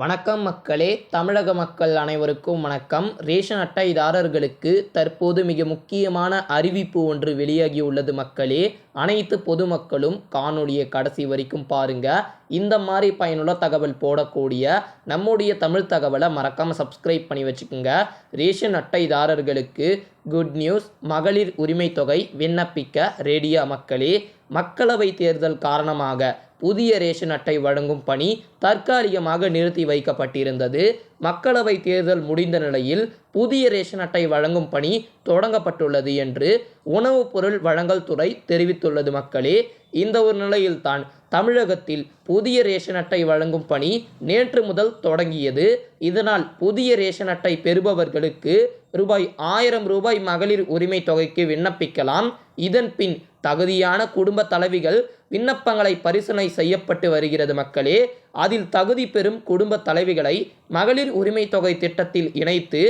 வணக்கம் மக்களே தமிழக மக்கள் அனைவருக்கும் வணக்கம். ரேஷன் அட்டைதாரர்களுக்கு தற்போது மிக முக்கியமான அறிவிப்பு ஒன்று வெளியாகியுள்ளது மக்களே. அனைத்து பொதுமக்களும் காணொளியை கடைசி வரைக்கும் பாருங்க. இந்த மாதிரி பயனுள்ள தகவல் போடக்கூடிய நம்முடைய தமிழ் தகவலை மறக்காமல் சப்ஸ்கிரைப் பண்ணி வச்சுக்கோங்க. ரேஷன் அட்டைதாரர்களுக்கு குட் நியூஸ் மகளிர் உரிமை தொகை விண்ணப்பிக்க ரேடியா மக்களே. மக்களவை தேர்தல் காரணமாக புதிய ரேஷன் அட்டை வழங்கும் பணி தற்காலிகமாக நிறுத்தி வைக்கப்பட்டிருந்தது. மக்களவை தேர்தல் முடிந்த நிலையில் புதிய ரேஷன் அட்டை வழங்கும் பணி தொடங்கப்பட்டுள்ளது என்று உணவுப் பொருள் வழங்கல் துறை தெரிவித்துள்ளது மக்களே. இந்த ஒரு நிலையில்தான் தமிழகத்தில் புதிய ரேஷன் அட்டை வழங்கும் பணி நேற்று முதல் தொடங்கியது. இதனால் புதிய ரேஷன் அட்டை பெறுபவர்களுக்கு ரூபாய் ஆயிரம் ரூபாய் மகளிர் உரிமை தொகைக்கு விண்ணப்பிக்கலாம். இதன் பின் தகுதியான குடும்ப தலைவிகள் விண்ணப்பங்களை பரிசீலனை செய்யப்பட்டு வருகிறது மக்களே. அதில் தகுதி பெறும் குடும்ப தலைவிகளை மகளிர் உரிமை தொகை திட்டத்தில் இணைத்து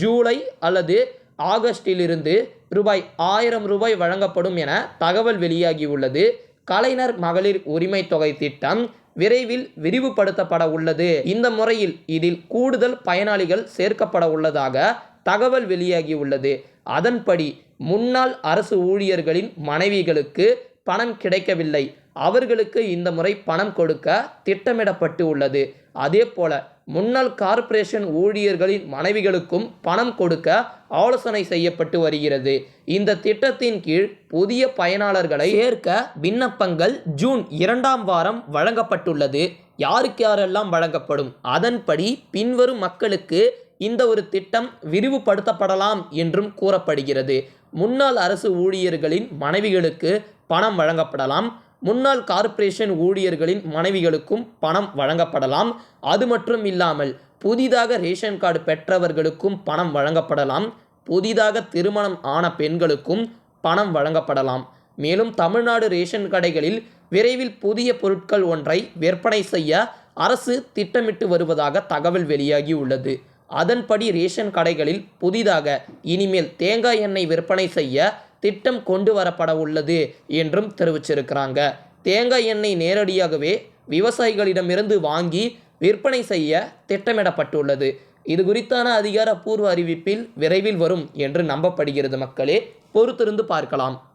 ஜூலை அல்லது ஆகஸ்டிலிருந்து ரூபாய் ஆயிரம் ரூபாய் வழங்கப்படும் என தகவல் வெளியாகியுள்ளது. கலைஞர் மகளிர் உரிமை தொகை திட்டம் விரைவில் விரிவுபடுத்தப்பட உள்ளது. இந்த முறையில் இதில் கூடுதல் பயனாளிகள் சேர்க்கப்பட உள்ளதாக தகவல் வெளியாகியுள்ளது. அதன்படி முன்னாள் அரசு ஊழியர்களின் மனைவிகளுக்கு பணம் கிடைக்கவில்லை. அவர்களுக்கு இந்த முறை பணம் கொடுக்க திட்டமிடப்பட்டு உள்ளது. அதே போல முன்னாள் கார்ப்பரேஷன் ஊழியர்களின் மனைவிகளுக்கும் பணம் கொடுக்க ஆலோசனை செய்யப்பட்டு வருகிறது. இந்த திட்டத்தின் கீழ் புதிய பயனாளர்களை சேர்க்க விண்ணப்பங்கள் ஜூன் இரண்டாம் வாரம் வழங்கப்பட்டுள்ளது. யாருக்கு யாரெல்லாம் வழங்கப்படும்? அதன்படி பின்வரும் மக்களுக்கு இந்த ஒரு திட்டம் விரிவுபடுத்தப்படலாம் என்றும் கூறப்படுகிறது. முன்னாள் அரசு ஊழியர்களின் மனைவிகளுக்கு பணம் வழங்கப்படலாம். முன்னாள் கார்ப்பரேஷன் ஊழியர்களின் மனைவிகளுக்கும் பணம் வழங்கப்படலாம். அது மட்டும் இல்லாமல் புதிதாக ரேஷன் கார்டு பெற்றவர்களுக்கும் பணம் வழங்கப்படலாம். புதிதாக திருமணம் ஆன பெண்களுக்கும் பணம் வழங்கப்படலாம். மேலும் தமிழ்நாடு ரேஷன் கடைகளில் விரைவில் புதிய பொருட்கள் ஒன்றை விற்பனை செய்ய அரசு திட்டமிட்டு வருவதாக தகவல் வெளியாகி உள்ளது அதன்படி ரேஷன் கடைகளில் புதிதாக இனிமேல் தேங்காய் எண்ணெய் விற்பனை செய்ய திட்டம் கொண்டு வரப்பட உள்ளது என்றும் தெரிவிச்சிருக்கிறாங்க. தேங்காய் எண்ணெய் நேரடியாகவே விவசாயிகளிடமிருந்து வாங்கி விற்பனை செய்ய திட்டமிடப்பட்டுள்ளது. இது குறித்தான அதிகாரப்பூர்வ அறிவிப்பில் விரைவில் வரும் என்று நம்பப்படுகிறது மக்களே. பொறுத்திருந்து பார்க்கலாம்.